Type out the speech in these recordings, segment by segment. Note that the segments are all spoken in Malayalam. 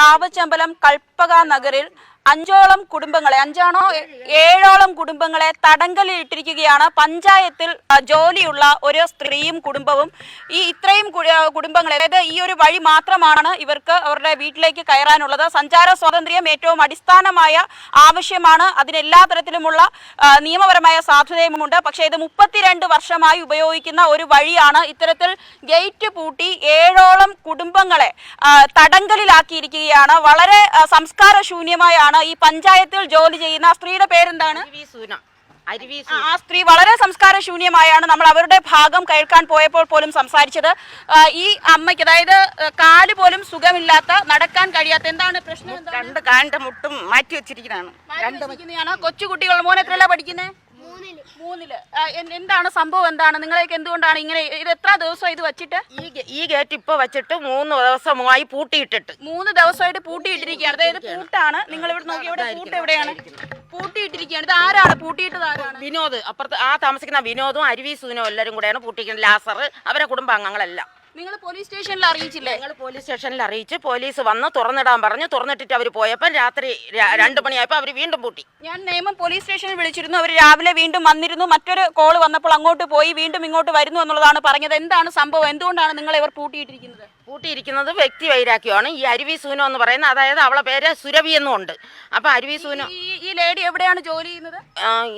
പ്രാവച്ചമ്പലം കൽപ്പക നഗറിൽ അഞ്ചോളം കുടുംബങ്ങളെ അഞ്ചാണോ? ഏഴോളം കുടുംബങ്ങളെ തടങ്കലിട്ടിരിക്കുകയാണ് പഞ്ചായത്തിൽ ജോലിയുള്ള ഒരു സ്ത്രീയും കുടുംബവും. ഈ ഇത്രയും കുടുംബങ്ങളെ അതായത് ഈ ഒരു വഴി മാത്രമാണ് ഇവർക്ക് അവരുടെ വീട്ടിലേക്ക് കയറാനുള്ളത്. സഞ്ചാര സ്വാതന്ത്ര്യം ഏറ്റവും അടിസ്ഥാനമായ ആവശ്യമാണ്. അതിനെല്ലാ തരത്തിലുമുള്ള നിയമപരമായ സാധ്യതയുമുണ്ട്. പക്ഷേ ഇത് മുപ്പത്തിരണ്ട് വർഷമായി ഉപയോഗിക്കുന്ന ഒരു വഴിയാണ് ഇത്തരത്തിൽ ഗേറ്റ് പൂട്ടി ഏഴോളം കുടുംബങ്ങളെ തടങ്കലിലാക്കിയിരിക്കുകയാണ്. വളരെ ആ, സംസ്കാരശൂന്യമായാണ് ഈ പഞ്ചായത്തിൽ ജോലി ചെയ്യുന്ന ആ സ്ത്രീയുടെ പേരെന്താണ്? സൂന. ആ സ്ത്രീ വളരെ സംസ്കാര ശൂന്യമായാണ്. നമ്മൾ അവരുടെ ഭാഗം കേൾക്കാൻ പോയപ്പോൾ പോലും സംസാരിച്ചത്. ഈ അമ്മയ്ക്ക് അതായത് കാൽ പോലും സുഖമില്ലാത്ത നടക്കാൻ കഴിയാത്ത എന്താണ് പ്രശ്നം? രണ്ട് കാലിന്റെ മുട്ടും മാറ്റി വെച്ചിരിക്കുന്നതാണ്. മാറ്റി വെച്ചിരിക്കുന്നതാണ്. കൊച്ചുകുട്ടികൾ മോനെ എത്രയല്ല പഠിക്കുന്നത് മൂന്നിൽ. എന്താണ് സംഭവം? എന്താണ്? നിങ്ങളെയൊക്കെ എന്തുകൊണ്ടാണ് ഇങ്ങനെ ഇത് എത്ര ദിവസം ഇത് വെച്ചിട്ട്? ഈ ഈ ഗേറ്റ് ഇപ്പൊ വെച്ചിട്ട് മൂന്ന് ദിവസമായി പൂട്ടിയിട്ടിട്ട്. മൂന്ന് ദിവസമായിട്ട് പൂട്ടിയിട്ടിരിക്കുകയാണ്. അതായത് പൂട്ടാണ്. നിങ്ങൾ ഇവിടെ നോക്കി ഇവിടെ പൂട്ട് എവിടെയാണ്? പൂട്ടിയിട്ടിരിക്കുകയാണ്. ഇത് ആരാണ്? പൂട്ടിയിട്ടത് ആരാണ്? വിനോദ്. അപ്പുറത്ത് ആ താമസിക്കുന്ന വിനോദും അരുവി സൂനോ എല്ലാവരും കൂടെയാണ് പൂട്ടിക്കുന്നത് ലാസർ. അവരെ കുടുംബാംഗങ്ങളെല്ലാം. നിങ്ങൾ പോലീസ് സ്റ്റേഷനിൽ അറിയിച്ചില്ലേ? ഞങ്ങൾ പോലീസ് സ്റ്റേഷനിൽ അറിയിച്ച് പോലീസ് വന്ന് തുറന്നിടാൻ പറഞ്ഞു. തുറന്നിട്ടിട്ട് അവർ പോയപ്പോൾ രാത്രി രണ്ട് മണിയായപ്പോൾ അവർ വീണ്ടും പൂട്ടി. ഞാൻ നിയമം പോലീസ് സ്റ്റേഷനിൽ വിളിച്ചിരുന്നു. അവർ രാവിലെ വീണ്ടും വന്നിരുന്നു. മറ്റൊരു കോൾ വന്നപ്പോൾ അങ്ങോട്ട് പോയി വീണ്ടും ഇങ്ങോട്ട് വരുന്നു എന്നുള്ളതാണ് പറഞ്ഞത്. എന്താണ് സംഭവം? എന്തുകൊണ്ടാണ് നിങ്ങൾ ഇവർ പൂട്ടിയിട്ടിരിക്കുന്നത്? പൂട്ടിയിരിക്കുന്നത് വ്യക്തി വൈരാഗ്യമാണ്. ഈ അരുവി സൂനോ എന്ന് പറയുന്നത് അതായത് അവളെ പേര് സുരവി എന്നും ഉണ്ട്. അപ്പൊ അരുവി സൂനോ ഈ ലേഡി എവിടെയാണ് ജോലി ചെയ്യുന്നത്?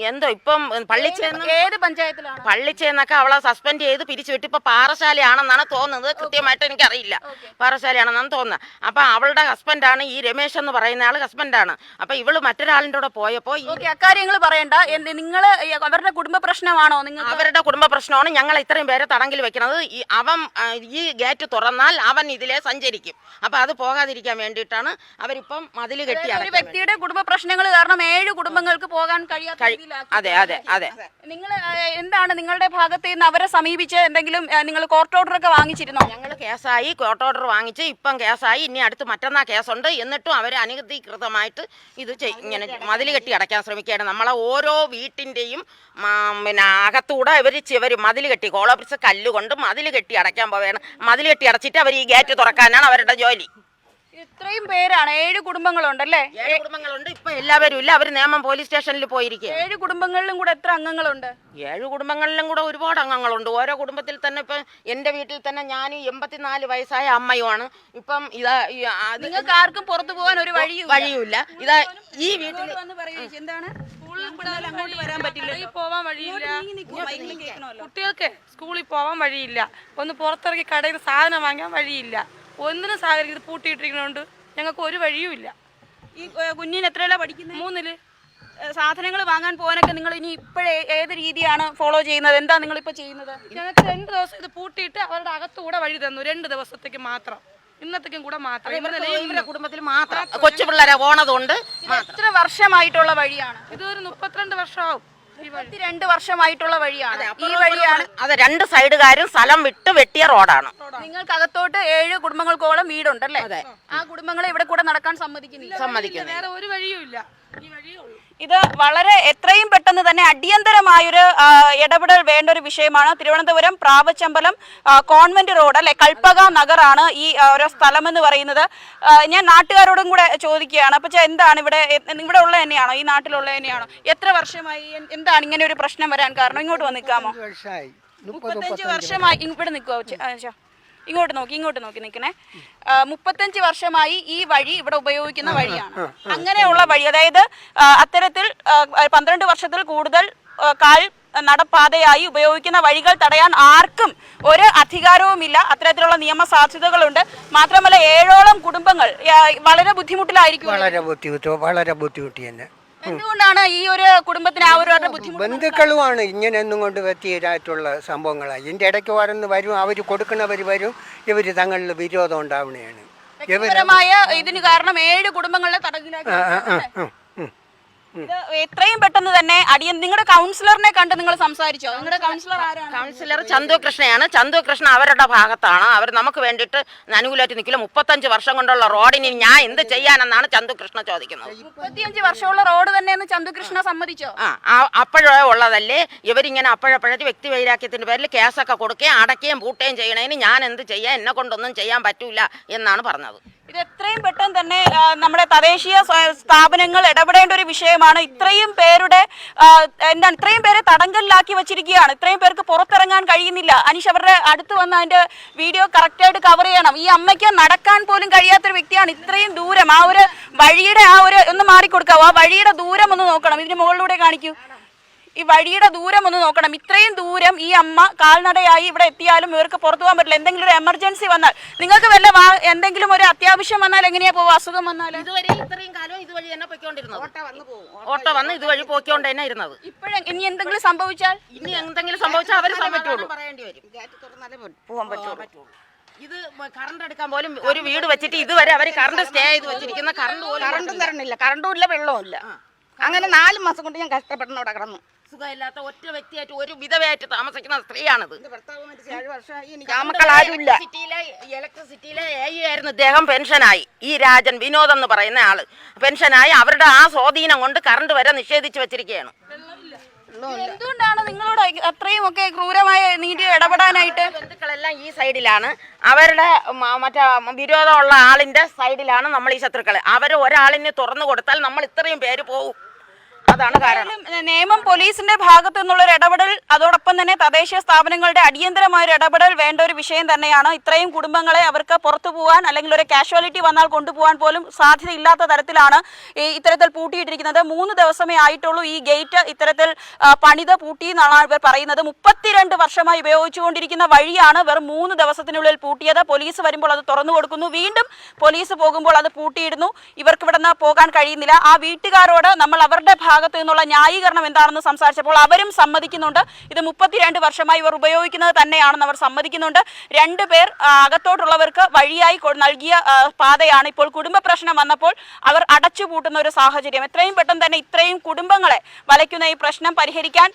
എന്തോ ഇപ്പം പള്ളിച്ചേന്ന് ഏത് പഞ്ചായത്തിലാണ്? പള്ളിച്ചേന്നൊക്കെ അവളെ സസ്പെൻഡ് ചെയ്ത് പിരിച്ചുവിട്ട് ഇപ്പൊ പാറശാലയാണെന്നാണ് തോന്നുന്നത്. കൃത്യമായിട്ട് എനിക്കറിയില്ല. പാറശാലയാണെന്നാണ് തോന്നുന്നത്. അപ്പൊ അവളുടെ ഹസ്ബൻഡാണ് ഈ രമേശ് എന്ന് പറയുന്ന ആൾ ഹസ്ബൻഡാണ് അപ്പൊ ഇവൾ മറ്റൊരാളിന്റെ കൂടെ പോയപ്പോ അക്കാര്യങ്ങൾ പറയണ്ട. നിങ്ങൾ അവരുടെ കുടുംബ പ്രശ്നമാണോ നിങ്ങൾ അവരുടെ കുടുംബ പ്രശ്നമാണ്. ഞങ്ങൾ ഇത്രയും പേരെ തടങ്കിൽ വെക്കുന്നത് അവൻ ഈ ഗേറ്റ് തുറന്നാൽ അവൻ ഇതിലെ സഞ്ചരിക്കും. അപ്പൊ അത് പോകാതിരിക്കാൻ വേണ്ടിയിട്ടാണ് അവരിപ്പം മതിൽ കെട്ടിയത് ഒരു വ്യക്തിയുടെ കുടുംബ പ്രശ്നങ്ങൾ കാരണം ഏഴ് കുടുംബങ്ങൾക്ക് പോകാൻ കഴിയാത്ത രീതിയിലാക്കി. അതെ അതെ അതെ. നിങ്ങൾ എന്താണ് നിങ്ങളുടെ ഭാഗത്ത് നിന്ന് അവരെ സമീപിച്ച് എന്തെങ്കിലും നിങ്ങൾ കോർട്ട് ഓർഡർ ഒക്കെ വാങ്ങിച്ചിരുന്നോ? ഞങ്ങൾ കേസായി കോർട്ട് ഓർഡർ വാങ്ങിച്ച് ഇപ്പം കേസായി ഇനി അടുത്ത് മറ്റന്നാ കേസുണ്ട്. എന്നിട്ടും അവർ അനധികൃതമായിട്ട് ഇത് ഇങ്ങനെ മതിൽ കെട്ടി അടയ്ക്കാൻ ശ്രമിക്കുകയാണ്. നമ്മളെ ഓരോ വീട്ടിന്റെയും പിന്നെ അകത്തൂടെ ഇവർ ചിവർ മതിൽ കെട്ടി കോളോപ്രിസ് കല്ലുകൊണ്ട് മതിൽ കെട്ടി അടയ്ക്കാൻ പോവുകയാണ്. മതിൽ കെട്ടി അടച്ചിട്ട് അവർ ഈ ഗേറ്റ് തുറക്കാനാണ് അവരുടെ ജോലി. ഇത്രയും പേരാണ്. ഏഴ് കുടുംബങ്ങളുണ്ടല്ലേ? ഏഴ് കുടുംബങ്ങളുണ്ട്. ഇപ്പൊ എല്ലാവരും ഇല്ല. അവർ നേമം പോലീസ് സ്റ്റേഷനിൽ പോയിരിക്കും ഏഴ് കുടുംബങ്ങളിലും കൂടെ എത്ര അംഗങ്ങളുണ്ട്? ഏഴ് കുടുംബങ്ങളിലും കൂടെ ഒരുപാട് അംഗങ്ങളുണ്ട്. ഓരോ കുടുംബത്തിൽ തന്നെ ഇപ്പൊ എന്റെ വീട്ടിൽ തന്നെ ഞാൻ എൺപത്തിനാല് വയസ്സായ അമ്മയുമാണ്. ഇപ്പം ഇതാ നിങ്ങൾക്ക് ആർക്കും പുറത്തു പോകാൻ ഒരു വഴിയും വഴിയുമില്ല. ഇതാ ഈ വീട്ടിൽ എന്താണ്? അങ്ങോട്ട് വരാൻ പറ്റില്ല സ്കൂളിൽ പോവാൻ വഴിയില്ല. കുട്ടികൾക്ക് സ്കൂളിൽ പോവാൻ വഴിയില്ല. ഒന്ന് പുറത്തിറങ്ങി കടയിൽ സാധനം വാങ്ങാൻ വഴിയില്ല. ഒന്നിനും സഹകരിക്കും ഇത് പൂട്ടിയിട്ടിരിക്കുന്നതുകൊണ്ട് ഞങ്ങൾക്ക് ഒരു വഴിയുമില്ല ഈ ഏ, കുഞ്ഞിന് എത്രയല്ല പഠിക്കുന്നത് മൂന്നിൽ. സാധനങ്ങൾ വാങ്ങാൻ പോകാനൊക്കെ നിങ്ങൾ ഇനി ഇപ്പോഴേ ഏത് രീതിയാണ് ഫോളോ ചെയ്യുന്നത്? എന്താ നിങ്ങൾ ഇപ്പോൾ ചെയ്യുന്നത്? ഞങ്ങൾക്ക് രണ്ട് ദിവസം ഇത് പൂട്ടിയിട്ട് അവരുടെ അകത്തുകൂടെ വഴി തന്നു രണ്ട് ദിവസത്തേക്ക് മാത്രം. ഇന്നത്തേക്കും കൂടെ മാത്രം. ഇവരുടെ കുടുംബത്തിൽ മാത്രം. കൊച്ചു പിള്ളേരെ പോണതുകൊണ്ട് എത്ര വർഷമായിട്ടുള്ള വഴിയാണ്? ഇതൊരു മുപ്പത്തിരണ്ട് വർഷമാവും. ഈ രണ്ട് വർഷമായിട്ടുള്ള വഴിയാണ്. ഈ വഴിയാണ് അതെ രണ്ട് സൈഡുകാരും സ്ഥലം വിട്ട് വെട്ടിയ റോഡാണ്. നിങ്ങൾക്ക് അകത്തോട്ട് ഏഴ് കുടുംബങ്ങൾക്കോളം വീടുണ്ടല്ലേ? ആ കുടുംബങ്ങളെ ഇവിടെ കൂടെ നടക്കാൻ സമ്മതിക്കുന്നില്ല. സമ്മതിക്കുന്നു വേറെ ഒരു വഴിയും ഇല്ല ഇത് വളരെ എത്രയും പെട്ടെന്ന് തന്നെ അടിയന്തരമായൊരു ഇടപെടൽ വേണ്ട ഒരു വിഷയമാണ്. തിരുവനന്തപുരം പ്രാവച്ചമ്പലം കോൺവെന്റ് റോഡ് അല്ലെ കൽപ്പക നഗറാണ് ഈ ഓരോ ഒരു സ്ഥലം എന്ന് പറയുന്നത് ഞാൻ നാട്ടുകാരോടും കൂടെ ചോദിക്കുകയാണ്. അപ്പൊ എന്താണ് ഇവിടെ ഇവിടെ ഉള്ള തന്നെയാണോ? ഈ നാട്ടിലുള്ള തന്നെയാണോ? എത്ര വർഷമായി? എന്താണ് ഇങ്ങനെ ഒരു പ്രശ്നം വരാൻ കാരണം? ഇങ്ങോട്ട് വന്നിക്കാമോ മുപ്പത്തഞ്ച് വർഷമായി. ഇവിടെ നിൽക്കുമോ ഇങ്ങോട്ട് നോക്കി ഇങ്ങോട്ട് നോക്കി നിൽക്കണേ. മുപ്പത്തഞ്ച് വർഷമായി ഈ വഴി ഇവിടെ ഉപയോഗിക്കുന്ന വഴിയാണ്. അങ്ങനെയുള്ള വഴി അതായത് അത്തരത്തിൽ പന്ത്രണ്ട് വർഷത്തിൽ കൂടുതൽ കാൽ നടപ്പാതയായി ഉപയോഗിക്കുന്ന വഴികൾ തടയാൻ ആർക്കും ഒരു അധികാരവുമില്ല. അത്തരത്തിലുള്ള നിയമ സാധ്യതകളുണ്ട്. മാത്രമല്ല ഏഴോളം കുടുംബങ്ങൾ വളരെ ബുദ്ധിമുട്ടിലായിരിക്കും. വളരെ ബുദ്ധിമുട്ട് വളരെ ബുദ്ധിമുട്ടി തന്നെ. എന്തുകൊണ്ടാണ് ഈ ഒരു കുടുംബത്തിന് ആ ഒരു അവരുടെ ബുദ്ധിമുട്ട് ബന്ധുക്കളുമാണ് ഇങ്ങനെയൊന്നും കൊണ്ട് വ്യക്തിയായിട്ടുള്ള സംഭവങ്ങൾ ഇതിന്റെ ഇടയ്ക്ക് വരുന്ന വരും അവർ കൊടുക്കുന്നവർ വരും ഇവർ തങ്ങളിൽ വിരോധം ഉണ്ടാവുകയാണ് ഇതിന് കാരണം ഏഴ് കുടുംബങ്ങളെ ഉം. ഇത് എത്രയും പെട്ടെന്ന് തന്നെ അടിയൻ നിങ്ങളുടെ കൗൺസിലറിനെ കണ്ട് നിങ്ങൾ സംസാരിച്ചോ? നിങ്ങളുടെ കൗൺസിലർ ആരാണ്? കൗൺസിലർ ചന്തു കൃഷ്ണയാണ്. ചന്തു കൃഷ്ണ അവരുടെ ഭാഗത്താണ്. അവർ നമുക്ക് വേണ്ടിയിട്ട് അനുകൂലമായിട്ട് നിൽക്കില്ല. മുപ്പത്തഞ്ച് വർഷം കൊണ്ടുള്ള റോഡിന് ഞാൻ എന്ത് ചെയ്യാനെന്നാണ് ചന്തു കൃഷ്ണ ചോദിക്കുന്നത്. മുപ്പത്തിയഞ്ച് വർഷമുള്ള റോഡ് തന്നെയെന്ന് ചന്തു കൃഷ്ണ സമ്മതിച്ചോ? ആ അപ്പോഴേ ഉള്ളതല്ലേ. ഇവരിങ്ങനെ അപ്പോഴപ്പോഴത്തെ വ്യക്തി വൈരാഗ്യത്തിന്റെ പേരിൽ കേസൊക്കെ കൊടുക്കുകയും അടയ്ക്കുകയും പൂട്ടുകയും ചെയ്യണേന് ഞാൻ എന്ത് ചെയ്യാൻ എന്നെ കൊണ്ടൊന്നും ചെയ്യാൻ പറ്റൂല എന്നാണ് പറഞ്ഞത്. ഇത് എത്രയും പെട്ടെന്ന് തന്നെ നമ്മുടെ തദ്ദേശീയ സ്ഥാപനങ്ങൾ ഇടപെടേണ്ട ഒരു വിഷയമാണ്. ഇത്രയും പേരുടെ എന്താണ് ഇത്രയും പേരെ തടങ്കലിലാക്കി വെച്ചിരിക്കുകയാണ്. ഇത്രയും പേർക്ക് പുറത്തിറങ്ങാൻ കഴിയുന്നില്ല. അനീഷ് അവരുടെ അടുത്ത് വന്ന് അതിന്റെ വീഡിയോ കറക്റ്റായിട്ട് കവർ ചെയ്യണം. ഈ അമ്മയ്ക്ക് നടക്കാൻ പോലും കഴിയാത്തൊരു വ്യക്തിയാണ് ഇത്രയും ദൂരം. ആ ഒരു വഴിയുടെ ആ ഒരു ഒന്ന് മാറിക്കൊടുക്കാവോ. ആ വഴിയുടെ ദൂരം ഒന്ന് നോക്കണം. ഇതിന് മുകളിലൂടെ കാണിക്കൂ. ഈ വഴിയുടെ ദൂരം ഒന്ന് നോക്കണം. ഇത്രയും ദൂരം ഈ അമ്മ കാൽനടയായി ഇവിടെ എത്തിയാലും ഇവർക്ക് പുറത്തു പോകാൻ പറ്റില്ല. എന്തെങ്കിലും ഒരു എമർജൻസി വന്നാൽ. നിങ്ങൾക്ക് വല്ല എന്തെങ്കിലും ഒരു അത്യാവശ്യം വന്നാൽ എങ്ങനെയാ പോവുക? അസുഖം വന്നാൽ ഇതുവരെ ഇത്രയും കാലം ഇതുവഴി തന്നെ പോയിക്കൊണ്ടിരുന്നത്. ഓട്ടോ വന്ന് ഇതുവഴി പോയിക്കൊണ്ട് തന്നെ ഇരുന്നത്. ഇപ്പോഴും ഇനി എന്തെങ്കിലും സംഭവിച്ചാൽ? ഇനി എന്തെങ്കിലും സംഭവിച്ചാൽ അവർ സമ്മതിക്കുള്ളൂ പറയേണ്ടി വരും. പോകാൻ പറ്റുള്ളൂ. ഇത് കറണ്ട് എടുക്കാൻ പോലും ഒരു വീട് വെച്ചിട്ട് ഇതുവരെ അവർ കറണ്ട് സ്റ്റേ ചെയ്ത് വെച്ചിരിക്കുന്ന കറണ്ട് പോലും കറണ്ടും തരണില്ല കറണ്ടും ഇല്ല വെള്ളവും ഇല്ല. അങ്ങനെ നാല് മാസം കൊണ്ട് ഞാൻ കഷ്ടപ്പെടുന്ന അവിടെ കിടന്നു. സുഖമില്ലാത്ത ഒറ്റ വ്യക്തിയായിട്ട് ഒരു വിധവയായിട്ട് താമസിക്കുന്ന സ്ത്രീയാണത്. ഇലക്ട്രിസിറ്റിയിലെ ഇലക്ട്രിസിറ്റിയിലെ എ ആയിരുന്നു ഇദ്ദേഹം പെൻഷനായി. ഈ രാജൻ വിനോദ് എന്ന് പറയുന്ന ആൾ. പെൻഷനായി അവരുടെ ആ സ്വാധീനം കൊണ്ട് കറണ്ട് വരെ നിഷേധിച്ചു വെച്ചിരിക്കുകയാണ്. എന്തുകൊണ്ടാണ് നിങ്ങളോട് അത്രയും ഒക്കെ ക്രൂരമായ നീതി ഇടപെടാനായിട്ട്? ബന്ധുക്കളെല്ലാം ഈ സൈഡിലാണ്. അവരുടെ മറ്റേ വിരോധമുള്ള ആളിന്റെ സൈഡിലാണ് നമ്മൾ ഈ ശത്രുക്കൾ അവർ ഒരാളിനെ തുറന്നു കൊടുത്താൽ നമ്മൾ ഇത്രയും പേര് പോകും അതാണ് കാരണം. നിയമം പോലീസിന്റെ ഭാഗത്തു നിന്നുള്ള ഒരു ഇടപെടൽ അതോടൊപ്പം തന്നെ തദ്ദേശീയ സ്ഥാപനങ്ങളുടെ അടിയന്തരമായ ഒരു ഇടപെടൽ വേണ്ട ഒരു വിഷയം തന്നെയാണ്. ഇത്രയും കുടുംബങ്ങളെ അവർക്ക് പുറത്തു പോകാൻ അല്ലെങ്കിൽ ഒരു കാഷ്വാലിറ്റി വന്നാൽ കൊണ്ടുപോകാൻ പോലും സാധ്യതയില്ലാത്ത തരത്തിലാണ് ഈ ഇത്തരത്തിൽ പൂട്ടിയിട്ടിരിക്കുന്നത്. മൂന്ന് ദിവസമേ ആയിട്ടുള്ളൂ ഈ ഗേറ്റ് ഇത്തരത്തിൽ പണിത പൂട്ടി എന്നാണ് ഇവർ പറയുന്നത്. മുപ്പത്തിരണ്ട് വർഷമായി ഉപയോഗിച്ചുകൊണ്ടിരിക്കുന്ന വഴിയാണ് വെറും മൂന്ന് ദിവസത്തിനുള്ളിൽ പൂട്ടിയത്. പോലീസ് വരുമ്പോൾ അത് തുറന്നു കൊടുക്കുന്നു. വീണ്ടും പോലീസ് പോകുമ്പോൾ അത് പൂട്ടിയിടുന്നു. ഇവർക്ക് ഇവിടെ പോകാൻ കഴിയുന്നില്ല. ആ വീട്ടുകാരോട് നമ്മൾ അവരുടെ ഭാഗത്തു നിന്നുള്ള ന്യായീകരണം എന്താണെന്ന് സംസാരിച്ചപ്പോൾ അവരും സമ്മതിക്കുന്നുണ്ട്. ഇത് മുപ്പത്തിരണ്ട് വർഷമായി ഇവർ ഉപയോഗിക്കുന്നത് തന്നെയാണെന്ന് അവർ സമ്മതിക്കുന്നുണ്ട്. രണ്ടു പേർ അകത്തോട്ടുള്ളവർക്ക് വഴിയായി നൽകിയ പാതയാണ് ഇപ്പോൾ കുടുംബ പ്രശ്നം വന്നപ്പോൾ അവർ അടച്ചുപൂട്ടുന്ന ഒരു സാഹചര്യം. എത്രയും പെട്ടെന്ന് തന്നെ ഇത്രയും കുടുംബങ്ങളെ വലയ്ക്കുന്ന ഈ പ്രശ്നം പരിഹരിക്കാൻ